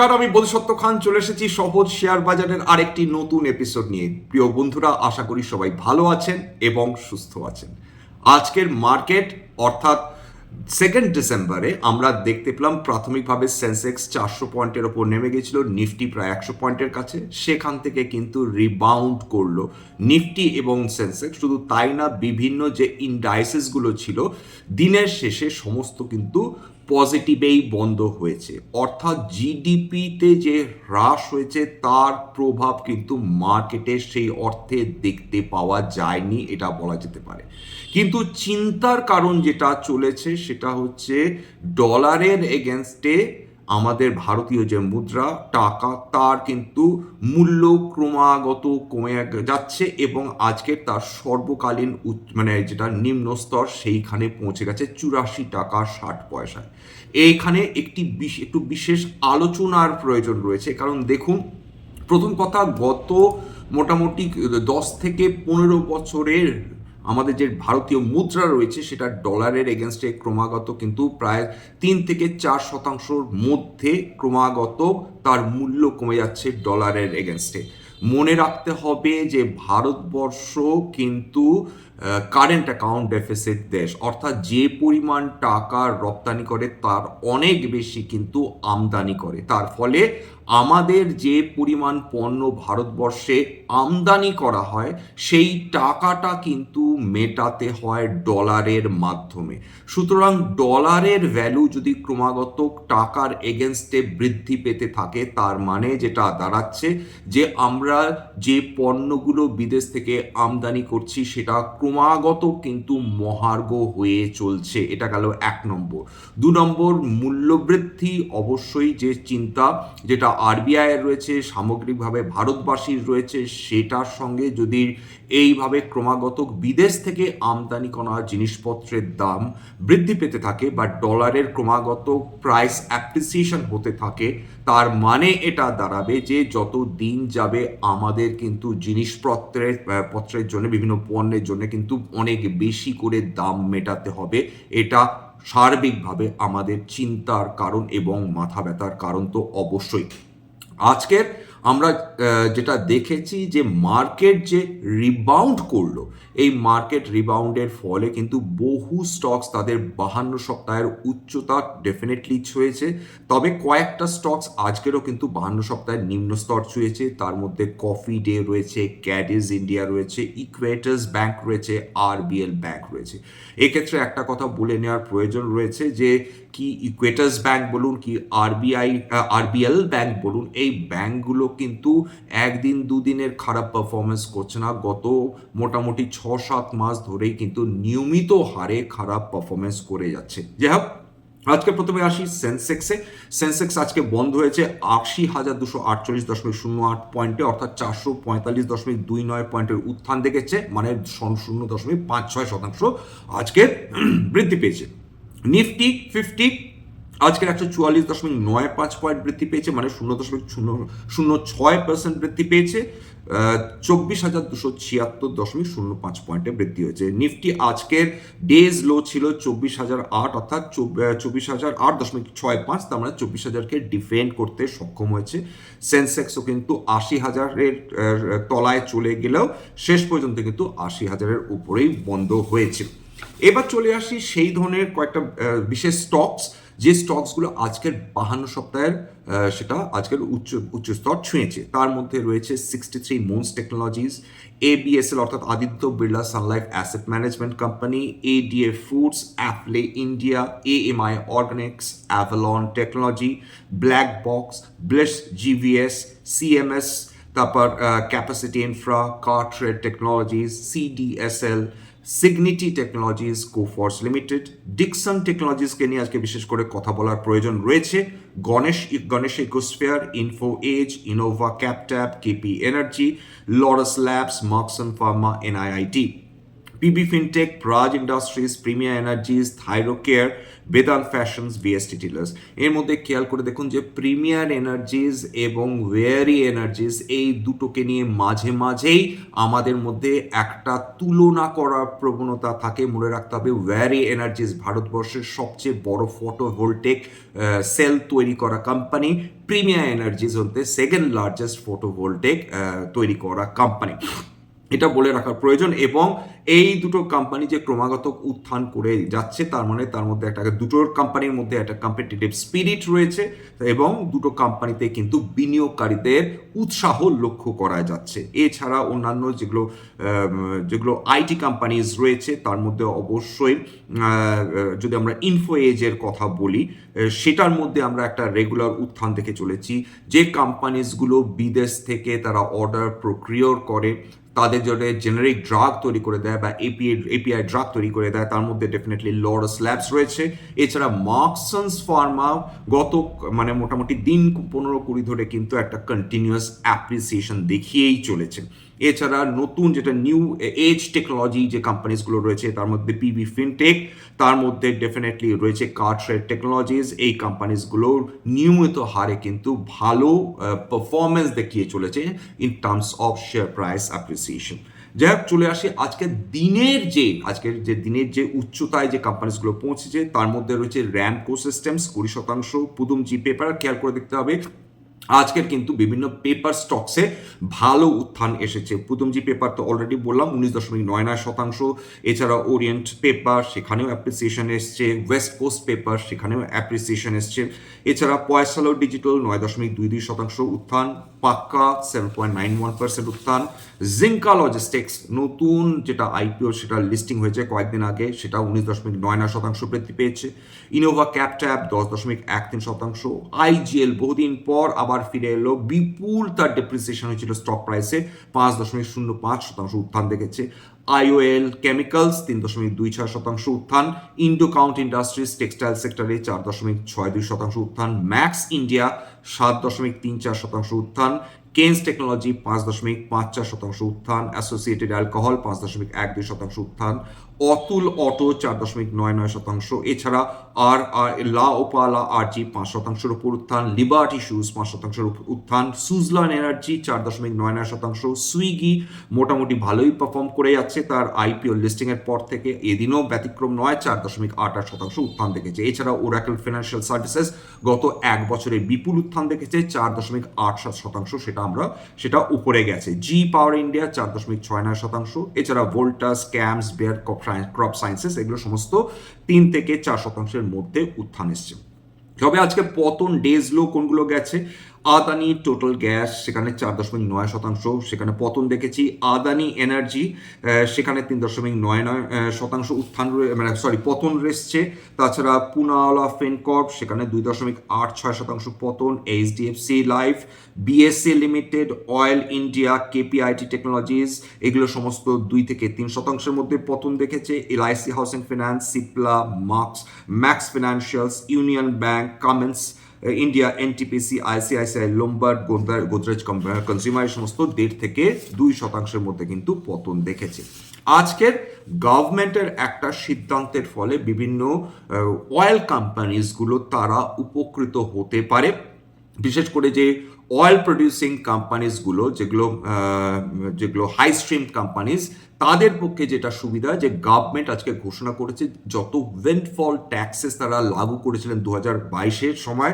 নমস্কার আমি বোধসত্ত্ব খান চলে এসেছি। সহজ শেয়ার বাজারের আরেকটি নতুন এপিসোড নিয়ে। প্রিয় বন্ধুরা, আশা করি সবাই ভালো আছেন এবং সুস্থ আছেন। আজকের মার্কেট অর্থাৎ সেকেন্ড ডিসেম্বরে আমরা দেখতে পেলাম, প্রাথমিকভাবে সেন্সেক্স চারশো পয়েন্টের ওপর নেমে গেছিল নিফটি প্রায় একশো পয়েন্টের কাছে। সেখান থেকে কিন্তু রিবাউন্ড করল নিফটি এবং সেন্সেক্স শুধু তাই না, বিভিন্ন যে ইন্ডাইসেসগুলো ছিল, দিনের শেষে সমস্ত কিন্তু পজিটিভেই বন্ধ হয়েছে। অর্থাৎ জিডিপিতে যে হ্রাস হয়েছে, তার প্রভাব কিন্তু মার্কেটে সেই অর্থে দেখতে পাওয়া যায়নি, এটা বলা যেতে পারে। কিন্তু চিন্তার কারণ যেটা চলেছে, সেটা হচ্ছে ডলারের এগেনস্টে আমাদের ভারতীয় যে মুদ্রা, টাকা, তার কিন্তু মূল্য ক্রমাগত কমে যাচ্ছে এবং আজকে তার সর্বকালীন মানে যেটা নিম্ন স্তর সেইখানে পৌঁছে গেছে চুরাশি টাকা ষাট পয়সায়। এইখানে একটি একটু বিশেষ আলোচনার প্রয়োজন রয়েছে। কারণ দেখুন, প্রথম কথা, গত মোটামুটি দশ থেকে পনেরো বছরের আমাদের যে ভারতীয় মুদ্রা রয়েছে, সেটা ডলারের এগেনস্টে ক্রমাগত কিন্তু প্রায় তিন থেকে চার শতাংশর মধ্যে ক্রমাগত তার মূল্য কমে যাচ্ছে ডলারের এগেনস্টে মনে রাখতে হবে যে ভারতবর্ষ কিন্তু কারেন্ট অ্যাকাউন্ট ডেফিসিট দেশ। অর্থাৎ যে পরিমাণ টাকা রপ্তানি করে, তার অনেক বেশি কিন্তু আমদানি করে। তার ফলে আমাদের যে পরিমাণ পণ্য ভারতবর্ষে আমদানি করা হয়, সেই টাকাটা কিন্তু মেটাতে হয় ডলারের মাধ্যমে। সুতরাং ডলারের ভ্যালু যদি ক্রমাগত টাকার এগেনস্টে বৃদ্ধি পেতে থাকে, তার মানে যেটা দাঁড়াচ্ছে যে আমরা যে পণ্যগুলো বিদেশ থেকে আমদানি করছি, সেটা ক্রমাগত কিন্তু মহার্ঘ হয়ে চলছে। এটা গেল এক নম্বর। দু নম্বর, মূল্যবৃদ্ধি অবশ্যই যে চিন্তা, যেটা আরবিআই এর রয়েছে, সামগ্রিকভাবে ভারতবাসীর রয়েছে, সেটার সঙ্গে যদি এইভাবে ক্রমাগত বিদেশ থেকে আমদানি করা জিনিসপত্রের দাম বৃদ্ধি পেতে থাকে বা ডলারের ক্রমাগত প্রাইস অ্যাপ্রিসিয়েশন হতে থাকে, তার মানে এটা দাঁড়াবে যে যত দিন যাবে আমাদের কিন্তু জিনিসপত্রের পত্রের জন্য, বিভিন্ন পণ্যের জন্য কিন্তু অনেক বেশি করে দাম মেটাতে হবে। এটা সার্বিকভাবে আমাদের চিন্তার কারণ এবং মাথা ব্যথার কারণ তো অবশ্যই। আজকের আমরা যেটা দেখেছি যে মার্কেট যে রিবাউন্ড করল এই মার্কেট রিবাউন্ডের ফলে কিন্তু বহু স্টকস তাদের বাহান্ন সপ্তাহের উচ্চতা ডেফিনেটলি ছুঁয়েছে। তবে কয়েকটা স্টকস আজকেরও কিন্তু বাহান্ন সপ্তাহের নিম্ন স্তর ছুঁয়েছে। তার মধ্যে কফি ডে রয়েছে ক্যাডিজ ইন্ডিয়া রয়েছে ইকুয়েটার্স ব্যাংক রয়েছে আরবিএল ব্যাংক রয়েছে। এক্ষেত্রে একটা কথা বলে নেওয়ার প্রয়োজন রয়েছে যে, কি ইকুয়েটার্স ব্যাংক বলুন, কি আরবিআই আরবিএল ব্যাংক বলুন, এই ব্যাংকগুলো কিন্তু একদিন দুদিনের খারাপ পারফরমেন্স করছে না। গত মোটামুটি ছ সাত মাস ধরেই কিন্তু নিয়মিত হারে খারাপ পারফরমেন্স করে যাচ্ছে। যাই হোক, আজকে প্রথমে আসি সেন্সেক্সে সেন্সেক্স আজকে বন্ধ হয়েছে আশি হাজার দুশো আটচল্লিশ দশমিক শূন্য আট পয়েন্টে, অর্থাৎ চারশো পঁয়তাল্লিশ দশমিক দুই নয় পয়েন্টের উত্থান দেখেছে মানে শূন্য দশমিক পাঁচ ছয় শতাংশ আজকে বৃদ্ধি পেয়েছে। নিফটি ফিফটি আজকের একশো চুয়াল্লিশ দশমিক নয় পাঁচ পয়েন্ট বৃদ্ধি পেয়েছে মানে শূন্য দশমিক শূন্য শূন্য ছয় পার্সেন্ট বৃদ্ধি পেয়েছে। চব্বিশ হাজার দুশো ছিয়াত্তর দশমিক শূন্য পাঁচ পয়েন্টে বৃদ্ধি হয়েছে। নিফটি আজকের ডেজ লো ছিল চব্বিশ হাজার আট, অর্থাৎ চব্বিশ হাজার আট দশমিক ছয় পাঁচ, তার মানে চব্বিশ হাজারকে ডিফেন্ড করতে সক্ষম হয়েছে। সেন্সেক্সও কিন্তু আশি হাজারের তলায় চলে গেলেও শেষ পর্যন্ত কিন্তু আশি হাজারের উপরেই বন্ধ হয়েছিল। এবার চলে আসি সেই ধরনের কয়েকটা বিশেষ স্টকস যে স্টকসগুলো আজকের বাহান্ন সপ্তাহের সেটা আজকের উচ্চ উচ্চ স্তর ছুঁয়েছে। তার মধ্যে রয়েছে sixty three Moons Technologies ABSL অর্থাৎ Aditya Birla Sun Life asset management company ADA Foods অ্যাপলে India AMI Organics Avalon Technology Black Box bless GVS CMS তারপর Capacity Infra CarTrade Technologies CDSL Cigniti Technologies Coforge Limited Dixon টেকনোলজিসকে নিয়ে আজকে বিশেষ করে কথা বলার প্রয়োজন রয়েছে। Ganesh Ganesh Ecosphere Info Edge Innova Captab KP Energy Laurus Labs Marksans Pharma NIIT PB Fintech Praj Industries Premier Energies Thyrocare Vedant Fashions VST Tillers এর মধ্যে খেয়াল করে দেখুন যে প্রিমিয়ার এনার্জিজ এবং ওয়েরি এনার্জিজ এই দুটোকে নিয়ে মাঝে মাঝেই আমাদের মধ্যে একটা তুলনা করার প্রবণতা থাকে। মনে রাখতে হবে ওয়ারি এনার্জিজ ভারতবর্ষের সবচেয়ে বড় ফটো ভোল্টেক সেল তৈরি করা কোম্পানি প্রিমিয়ার এনার্জিজ হতে সেকেন্ড লার্জেস্ট ফটো ভোল্টেক তৈরি করা কোম্পানি এটা বলে রাখার প্রয়োজন এবং এই দুটো কোম্পানি যে ক্রমাগত উত্থান করে যাচ্ছে, তার মানে তার মধ্যে একটা দুটোর কোম্পানির মধ্যে একটা কম্পিটিটিভ স্পিরিট রয়েছে এবং দুটো কোম্পানিতে কিন্তু বিনিয়োগকারীদের উৎসাহ লক্ষ্য করা যাচ্ছে। এছাড়া অন্যান্য যেগুলো যেগুলো আইটি কোম্পানিজ রয়েছে, তার মধ্যে অবশ্যই যদি আমরা ইনফো এজের কথা বলি সেটার মধ্যে আমরা একটা রেগুলার উত্থান দেখে চলেছি। যে কোম্পানিজগুলো বিদেশ থেকে তারা অর্ডার প্রক্রিয়র করে তাদের জন্য জেনারিক ড্রাগ তৈরি করে দেয় বা এপিআই এপিআই ড্রাগ তৈরি করে দেয়, তার মধ্যে ডেফিনেটলি লরস ল্যাবস রয়েছে। এছাড়া মার্কসন্স ফার্মা গত মানে মোটামুটি দিন পনেরো কুড়ি ধরে কিন্তু একটা কন্টিনিউয়াস অ্যাপ্রিসিয়েশন দেখিয়েই চলেছে। এছাড়া নতুন যেটা নিউ এজ টেকনোলজি যে কোম্পানিজগুলো রয়েছে, তার মধ্যে পিবি ফিনটেক তার মধ্যে ডেফিনেটলি রয়েছে কার্ট্রেড টেকনোলজিস এই কোম্পানিজগুলোর নিয়মিত হারে কিন্তু ভালো পারফরমেন্স দেখিয়ে চলেছে in terms of share price appreciation যাই হোক, চলে আসি আজকের দিনের যে, আজকের যে দিনের যে উচ্চতায় যে কোম্পানিজগুলো পৌঁছেছে, তার মধ্যে রয়েছে র্যামকো সিস্টেমস কুড়ি শতাংশ, পুদুম জি পেপার খেয়াল করে দেখতে হবে আজকের কিন্তু বিভিন্ন পেপার স্টকসে ভালো উত্থান এসেছে। পুতমজি পেপার তো অলরেডি বললাম, উনিশ দশমিক নয় নয় শতাংশ। এছাড়া ওরিয়েন্ট পেপার সেখানেও অ্যাপ্রিসিয়েশন এসছে। ওয়েস্ট কোস্ট পেপার সেখানেও অ্যাপ্রিসিয়েশন এসছে। এছাড়া পয়সালো ডিজিটাল নয় দশমিক দুই দুই শতাংশ উত্থান। Pakka seven point nine one percent উত্থান। জিঙ্কা লজিস্টিক্স নতুন যেটা আইপিও সেটা লিস্টিং হয়েছে কয়েকদিন আগে। সেটা উনিশ দশমিক নয় নয় শতাংশ বৃদ্ধি পেয়েছে। ইনোভা ক্যাপ ট্যাপ দশ দশমিক এক তিন শতাংশ। আইজিএল বহুদিন পর আবার ফিরে এলো। বিপুল তার ডেপ্রিসিয়েশন হয়েছিল স্টক প্রাইসে পাঁচ দশমিক শূন্য পাঁচ শতাংশ উত্থান দেখেছে। আইওএল কেমিক্যালস তিন দশমিক দুই ছয় শতাংশ উত্থান। ইন্ডো কাউন্ট ইন্ডাস্ট্রিজ টেক্সটাইল সেক্টরে চার দশমিক ছয় দুই শতাংশ উত্থান। ম্যাক্স ইন্ডিয়া সাত দশমিক তিন চার শতাংশ উত্থান। কেন্স টেকনোলজি পাঁচ দশমিক পাঁচ চার শতাংশ উত্থান। অ্যাসোসিয়েটেড অ্যালকোহল পাঁচ দশমিক এক দুই শতাংশ উত্থান। অতুল অটো চার দশমিক নয় নয় শতাংশ। এছাড়া আর আর লা ওপালা আরজি পাঁচ শতাংশের উপর উত্থান, লিবার্টি শুজ পাঁচ শতাংশের উপর উত্থান, সুজলন এনার্জি চার দশমিক নয় নয় শতাংশ। সুইগি মোটামুটি ভালোই পারফর্ম করে যাচ্ছে, তার আইপিও লিস্টিং এর পর থেকে এদিনও ব্যতিক্রম নয়, চার দশমিক আট আট শতাংশ উত্থান দেখেছে। এছাড়া ওরাকেল ফিনান্সিয়াল সার্ভিসেস গত এক বছরে বিপুল উত্থান দেখেছে, চার দশমিক আট সাত শতাংশ সেটা আমরা, সেটা উপরে গেছে। জি পাওয়ার ইন্ডিয়া চার দশমিক ছয় নয় শতাংশ। এছাড়া Voltas CAMS Bayer Crop Sciences এগুলো সমস্ত তিন থেকে চার শতাংশের মধ্যে উত্থান এসছে। তবে আজকে পতন ডেজ লো কোনগুলো গেছে? আদানি টোটাল গ্যাস সেখানে চার দশমিক নয় শতাংশ, সেখানে পতন দেখেছি। আদানি এনার্জি সেখানে তিন দশমিক নয় নয় শতাংশ উত্থান মানে সরি পতন রেসছে তাছাড়া পুনাওয়ালা ফেনকর্প সেখানে দুই দশমিক আট ছয় শতাংশ পতন। HDFC Life BSC Limited Oil India KPIT Technologies এগুলো সমস্ত দুই থেকে তিন শতাংশের মধ্যে পতন দেখেছে। LIC housing finance Cipla marks Max Financials Union Bank Cummins India NTPC ICICI Lombard Godrej Consumer সমস্ত দেড় থেকে দুই শতাংশের মধ্যে কিন্তু পতন দেখেছে। আজকের গভর্নমেন্টের একটা সিদ্ধান্তের ফলে বিভিন্ন অয়েল কোম্পানিজগুলো তারা উপকৃত হতে পারে। বিশেষ করে যে অয়েল প্রডিউসিং কোম্পানিজগুলো যেগুলো যেগুলো হাই স্ট্রিম কোম্পানিজ তাদের পক্ষে যেটা সুবিধা, যে গভর্নমেন্ট আজকে ঘোষণা করেছে যত উইন্ডফল ট্যাক্সেস তারা লাগু করেছিলেন দু হাজার বাইশের সময়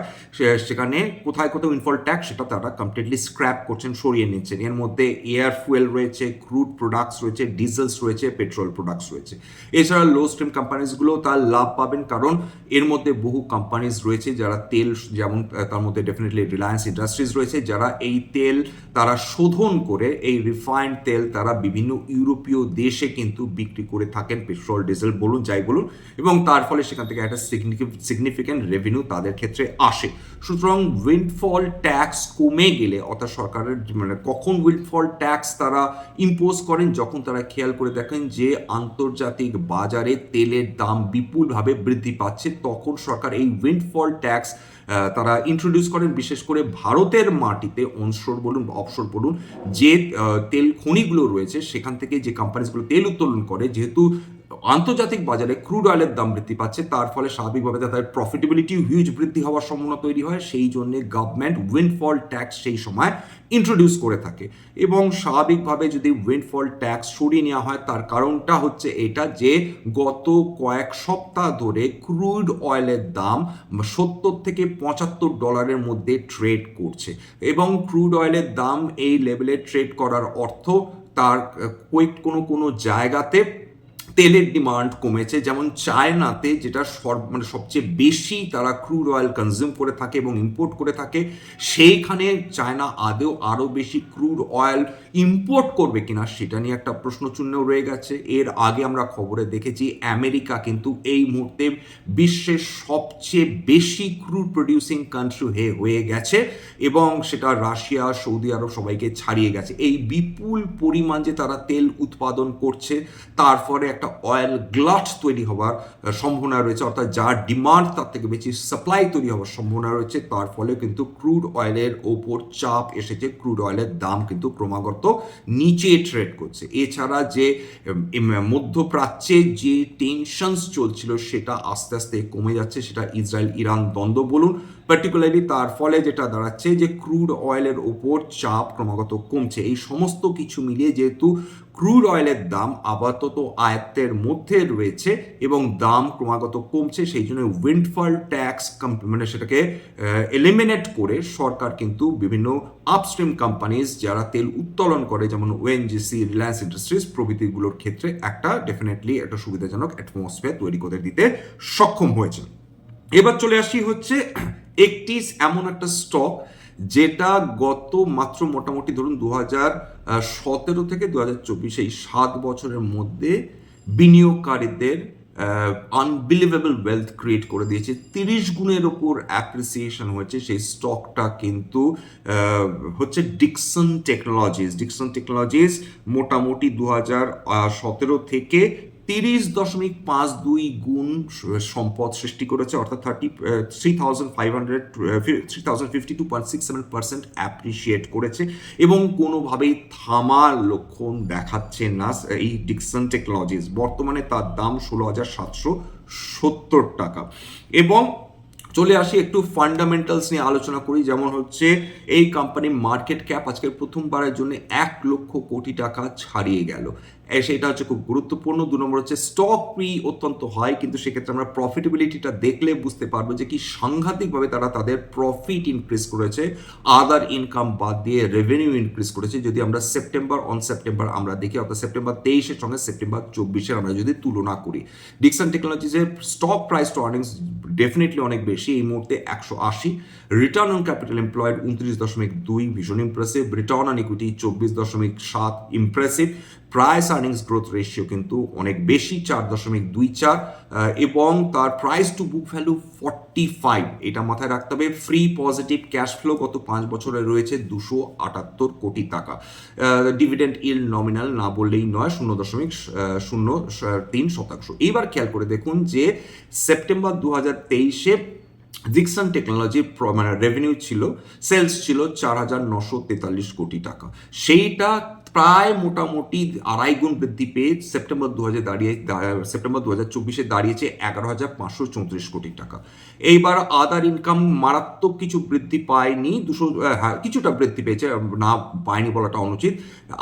সেখানে কোথায় কোথাও উইন্ডফল ট্যাক্স সেটা তারা কমপ্লিটলি স্ক্র্যাপ করছেন, সরিয়ে নিচ্ছেন। এর মধ্যে এয়ার ফুয়েল রয়েছে ক্রুড প্রোডাক্টস রয়েছে ডিজেলস রয়েছে পেট্রোল প্রোডাক্টস রয়েছে। এছাড়া লো স্ট্রিম কোম্পানিজগুলো তার লাভ পাবেন, কারণ এর মধ্যে বহু কোম্পানিজ রয়েছে যারা তেল, যেমন তার মধ্যে ডেফিনেটলি রিলায়েন্স ইন্ডাস্ট্রিজ রয়েছে, যারা এই তেল তারা শোধন করে, এই রিফাইন্ড তেল তারা বিভিন্ন ইউরোপীয় ইউরোপীয় দেশে কিন্তু বিক্রি করে থাকেন পেট্রোল, ডিজেল, বলুন যাই বলুন এবং তার ফলে সেখান থেকে একটা সিগনিফিক্যান্ট রেভিনিউ তাদের ক্ষেত্রে আসে। সুতরাং উইন্ডফল ট্যাক্স কমে গেলে, অর্থাৎ সরকারের মানে কখন উইন্ডফল ট্যাক্স তারা ইম্পোজ করেন, যখন তারা খেয়াল করে দেখেন যে আন্তর্জাতিক বাজারে তেলের দাম বিপুলভাবে বৃদ্ধি পাচ্ছে, তখন সরকার এই উইন্ডফল ট্যাক্স তারা ইন্ট্রোডিউস করেন, বিশেষ করে ভারতের মাটিতে অনশোর বলুন অফশোর বলুন, যে তেল খনিগুলো রয়েছে, সেখান থেকে যে কোম্পানিজগুলো তেল উত্তোলন করে, যেহেতু আন্তর্জাতিক বাজারে ক্রুড অয়েলের দাম বৃদ্ধি পাচ্ছে। তার ফলে স্বাভাবিকভাবে তাদের প্রফিটেবিলিটি হিউজ বৃদ্ধি হওয়ার সম্ভাবনা তৈরি হয়। সেই জন্য গভর্নমেন্ট উইন্ডফল ট্যাক্স সেই সময় ইন্ট্রোডিউস করে থাকে। এবং স্বাভাবিকভাবে যদি উইন্ডফল ট্যাক্স সরিয়ে নেওয়া হয়, তার কারণটা হচ্ছে এটা যে গত কয়েক সপ্তাহ ধরে ক্রুড অয়েলের দাম সত্তর থেকে পঁচাত্তর ডলারের মধ্যে ট্রেড করছে। এবং ক্রুড অয়েলের দাম এই লেভেলে ট্রেড করার অর্থ তার কোনো কোনো জায়গাতে তেলের ডিমান্ড কমেছে। যেমন চায়নাতে যেটা সর মানে সবচেয়ে বেশি তারা ক্রুড অয়েল কনজিউম করে থাকে এবং ইম্পোর্ট করে থাকে, সেইখানে চায়না আদেও আরও বেশি ক্রুড অয়েল ইম্পোর্ট করবে কিনা সেটা নিয়ে একটা প্রশ্নচিহ্ন রয়ে গেছে। এর আগে আমরা খবরে দেখেছি, আমেরিকা কিন্তু এই মুহূর্তে বিশ্বের সবচেয়ে বেশি ক্রুড প্রডিউসিং কান্ট্রি হয়ে হয়ে গেছে এবং সেটা রাশিয়া, সৌদি আরব সবাইকে ছাড়িয়ে গেছে। এই বিপুল পরিমাণ যে তারা তেল উৎপাদন করছে তারপরে ফলে একটা অয়েল গ্লাট তৈরি হওয়ার সম্ভাবনা রয়েছে, অর্থাৎ যার ডিমান্ড তার থেকে বেশি সাপ্লাই তৈরি হওয়ার সম্ভাবনা রয়েছে, তার ফলে কিন্তু ক্রুড অয়েলের ওপর চাপ এসেছে ক্রুড অয়েলের দাম কিন্তু ক্রমাগত নিচে ট্রেড করছে। এছাড়া যে মধ্যপ্রাচ্যে যে টেনশনস চলছিল সেটা আস্তে আস্তে কমে যাচ্ছে, সেটা ইসরায়েল ইরান দ্বন্দ্ব বলুন পার্টিকুলারলি তার ফলে যেটা দাঁড়াচ্ছে যে ক্রুড অয়েলের ওপর চাপ ক্রমাগত কমছে। এই সমস্ত কিছু মিলিয়ে যেহেতু ক্রুড অয়েলের দাম আপাতত আয়ত্তের মধ্যে রয়েছে এবং দাম ক্রমাগত কমছে, সেই জন্য উইন্ডফল ট্যাক্স মানে সেটাকে এলিমিনেট করে সরকার কিন্তু বিভিন্ন আপস্ট্রিম কোম্পানিজ যারা তেল উত্তোলন করে, যেমন ওএনজিসি রিলায়েন্স ইন্ডাস্ট্রিজ প্রভৃতিগুলোর ক্ষেত্রে একটা ডেফিনেটলি একটা সুবিধাজনক অ্যাটমসফিয়ার তৈরি করে দিতে সক্ষম হয়েছে। এবার চলে আসি হচ্ছে, একটি এমন একটা স্টক যেটা গত মাত্র মোটামুটি ধরুন দু হাজার সতেরো থেকে দু হাজার চব্বিশ এই সাত বছরের মধ্যে বিনিয়োগকারীদের আনবিলিভেবল ওয়েলথ ক্রিয়েট করে দিয়েছে। তিরিশ গুণের ওপর অ্যাপ্রিসিয়েশন হয়েছে। সেই স্টকটা কিন্তু হচ্ছে ডিকসন টেকনোলজিস ডিকসন টেকনোলজিস মোটামুটি দু হাজার সতেরো থেকে তিরিশ দশমিক পাঁচ দুই গুণ সম্পদ সৃষ্টি করেছে, অর্থাৎ thirty three thousand five hundred three thousand fifty two point six seven percent appreciate করেছে এবং কোনোভাবেই থামার লক্ষণ দেখাচ্ছে না এই ডিকসন টেকনোলজিস বর্তমানে তার দাম ষোলো হাজার সাতশো সত্তর টাকা। এবং চলে আসি একটু ফান্ডামেন্টালস নিয়ে আলোচনা করি। যেমন হচ্ছে, এই কোম্পানির মার্কেট ক্যাপ আজকের প্রথমবারের জন্য এক লক্ষ কোটি টাকা ছাড়িয়ে গেল। সেটা হচ্ছে খুব গুরুত্বপূর্ণ। দু নম্বর হচ্ছে স্টক প্রি অত্যন্ত হয় কিন্তু সেক্ষেত্রে আমরা প্রফিটেবিলিটিটা দেখলে বুঝতে পারব যে কি সাংঘাতিকভাবে তারা তাদের প্রফিট ইনক্রিজ করেছে। আদার ইনকাম বাদ দিয়ে রেভিনিউ ইনক্রিজ করেছে। যদি আমরা সেপ্টেম্বর অন সেপ্টেম্বর আমরা দেখি, অর্থাৎ সেপ্টেম্বর তেইশের সঙ্গে সেপ্টেম্বর চব্বিশের আমরা যদি তুলনা করি। Dixon টেকনোলজিসের stock price to earnings definitely অনেক বেশি। এই মুহূর্তে একশো আশি। রিটার্ন অন ক্যাপিটাল এমপ্লয়েড উনত্রিশ দশমিক দুই, ভীষণ ইমপ্রেসিভ রিটার্ন অন ইকুইটি চব্বিশ দশমিক সাত impressive price earnings growth ratio কিন্তু অনেক বেশি, চার দশমিক দুই চার এবং তার price to book value forty five এটা মাথায় রাখতে হবে। ফ্রি পজিটিভ ক্যাশ ফ্লো গত পাঁচ বছরে রয়েছে দুশো আটাত্তর কোটি টাকা। ডিভিডেন্ড ইল নমিনাল না বললেই নয়, শূন্য দশমিক শূন্য তিন শতাংশ। এইবার খেয়াল করে দেখুন যে সেপ্টেম্বর দু হাজার তেইশে ডিকসন টেকনোলজির মানে রেভিনিউ ছিল সেলস ছিল চার হাজার নশো তেতাল্লিশ কোটি টাকা। সেইটা প্রায় মোটামুটি আড়াই গুণ বৃদ্ধি পেয়ে সেপ্টেম্বর দু হাজার দাঁড়িয়ে সেপ্টেম্বর দু হাজার চব্বিশে দাঁড়িয়েছে এগারো হাজার পাঁচশো চৌত্রিশ কোটি টাকা। এইবার আদার ইনকাম মারাত্মক কিছু বৃদ্ধি পায়নি, দুশো হ্যাঁ কিছুটা বৃদ্ধি পেয়েছে না পায়নি বলাটা অনুচিত।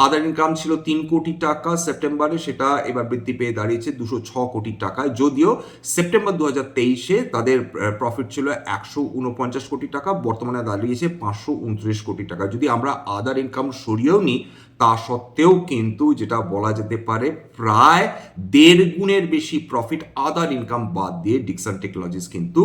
আদার ইনকাম ছিল তিন কোটি টাকা সেপ্টেম্বরে, সেটা এবার বৃদ্ধি পেয়ে দাঁড়িয়েছে দুশো ছ কোটি টাকায়। যদিও সেপ্টেম্বর দু হাজার তেইশে তাদের প্রফিট ছিল একশো উনপঞ্চাশ কোটি টাকা, বর্তমানে দাঁড়িয়েছে পাঁচশো উনত্রিশ কোটি টাকা। যদি আমরা আদার ইনকাম সরিয়েও নিই তা সত্ত্বেও কিন্তু যেটা বলা যেতে পারে প্রায় দেড় গুণের বেশি প্রফিট আদার ইনকাম বাদ দিয়ে ডিকসন টেকনোলজিস কিন্তু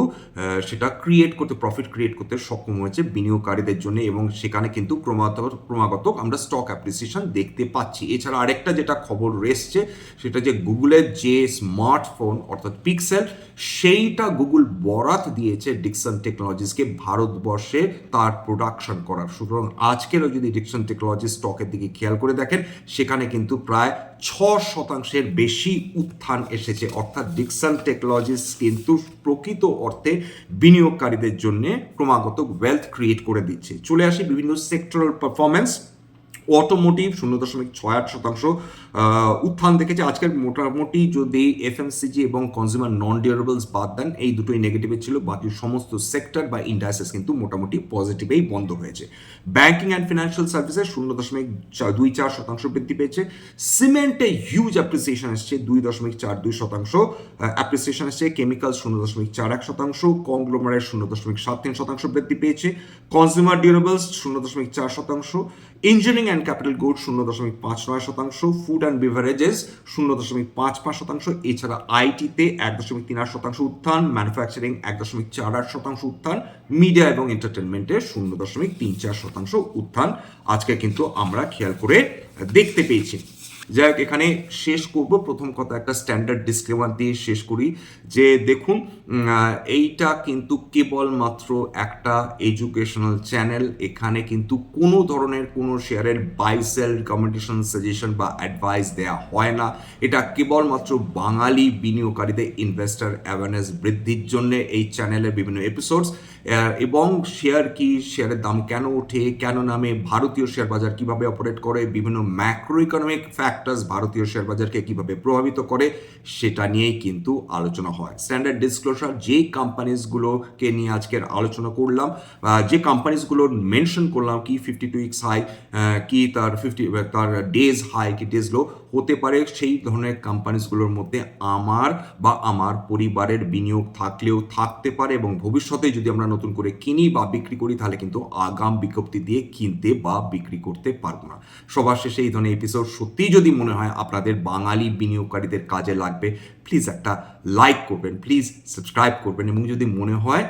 সেটা ক্রিয়েট করতে প্রফিট ক্রিয়েট করতে সক্ষম হয়েছে বিনিয়োগকারীদের জন্য এবং সেখানে কিন্তু ক্রমাগত ক্রমাগত আমরা স্টক অ্যাপ্রিসিয়েশন দেখতে পাচ্ছি। এছাড়া আরেকটা যেটা খবর এসছে, সেটা যে গুগলের যে স্মার্টফোন অর্থাৎ পিক্সেল সেইটা গুগল বরাত দিয়েছে ডিকসন টেকনোলজিসকে ভারতবর্ষে তার প্রোডাকশন করার। সুতরাং আজকেরও যদি ডিকসন টেকনোলজি স্টকের দিকে খেয়াল করে দেখেন, সেখানে কিন্তু প্রায় ছ শতাংশের বেশি উত্থান এসেছে। অর্থাৎ ডিকসন টেকনোলজিস কিন্তু প্রকৃত অর্থে বিনিয়োগকারীদের জন্য ক্রমাগত ওয়েলথ ক্রিয়েট করে দিচ্ছে। চলে আসি বিভিন্ন সেক্টরাল পারফরমেন্স অটোমোটিভ শূন্য দশমিক ছয় আট শতাংশ উত্থান দেখেছে। আজকের মোটামুটি যদি এফএমসিজি এবং কনজিউমার নন ডিউরেবলস বাদ দেন, এই দুটোই নেগেটিভে ছিল। বাকি সমস্ত সেক্টর বা ইন্ডাস্ট্রিজ কিন্তু মোটামুটি পজিটিভেই বন্ধ হয়েছে। ব্যাংকিং অ্যান্ড ফিনান্সিয়াল সার্ভিসেস শূন্য দশমিক দুই চার শতাংশ বৃদ্ধি পেয়েছে। সিমেন্টে হিউজ অ্যাপ্রিসিয়েশন এসছে, দুই দশমিক চার দুই শতাংশ অ্যাপ্রিসিয়েশন এসছে। কেমিক্যাল শূন্য দশমিক চার এক শতাংশ কংগ্লোমারের শূন্য দশমিক সাত তিন শতাংশ বৃদ্ধি পেয়েছে। কনজিউমার ডিউরেবলস শূন্য দশমিক চার শতাংশ। ইঞ্জিনিয়ারিং অ্যান্ড ক্যাপিটাল গুড শূন্য দশমিক পাঁচ নয় শতাংশ ফুড অ্যান্ড বিভারেজেস শূন্য দশমিক পাঁচ পাঁচ শতাংশ, এছাড়া আইটিতে এক দশমিক তিন আট শতাংশ উত্থান ম্যানুফ্যাকচারিং এক দশমিক চার আট শতাংশ উত্থান মিডিয়া এবং এন্টারটেনমেন্টে শূন্য দশমিক তিন চার শতাংশ উত্থান। আজকে কিন্তু আমরা খেয়াল করে দেখতে পেয়েছি। যাই হোক এখানে শেষ করব। প্রথম কথা, একটা স্ট্যান্ডার্ড ডিসক্লেমার দিয়ে শেষ করি যে দেখুন এইটা কিন্তু কেবলমাত্র একটা এডুকেশনাল চ্যানেল এখানে কিন্তু কোনো ধরনের কোনো শেয়ারের বাই সেল রিকমেন্ডেশন সাজেশন বা অ্যাডভাইস দেওয়া হয় না। এটা কেবলমাত্র বাঙালি বিনিয়োগকারীদের ইনভেস্টার অ্যাওয়ারনেস বৃদ্ধির জন্য এই চ্যানেলের বিভিন্ন এপিসোডস এবং শেয়ার কি শেয়ারের দাম কেন ওঠে, কেন নামে, ভারতীয় শেয়ার বাজার কীভাবে অপারেট করে, বিভিন্ন ম্যাক্রো ইকোনমিক ফ্যাক্টরস ভারতীয় শেয়ার বাজারকে কীভাবে প্রভাবিত করে, সেটা নিয়েই কিন্তু আলোচনা হয়। স্ট্যান্ডার্ড ডিসক্লোজার যে কোম্পানিজগুলোকে নিয়ে আজকের আলোচনা করলাম যে কোম্পানিজগুলো মেনশন করলাম, কি ফিফটি টু উইক্স হাই কি তার ফিফটি তার ডেজ হাই কি ডেজ লো হতে পারে সেই ধরনের কোম্পানিজগুলোর মধ্যে আমার বা আমার পরিবারের বিনিয়োগ থাকলেও থাকতে পারে এবং ভবিষ্যতে যদি আমরা নতুন করে কিনি বা বিক্রি করি, তাহলে কিন্তু আগাম বিজ্ঞপ্তি দিয়ে কিনতে বা বিক্রি করতে পারব না। সবার শেষে এই ধরনের এপিসোড সত্যিই যদি মনে হয় আপনাদের বাঙালি বিনিয়োগকারীদের কাজে লাগবে প্লিজ একটা লাইক করবেন প্লিজ সাবস্ক্রাইব করবেন এবং যদি মনে হয়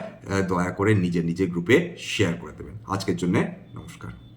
দয়া করে নিজের নিজের গ্রুপে শেয়ার করে দেবেন। আজকের জন্য নমস্কার।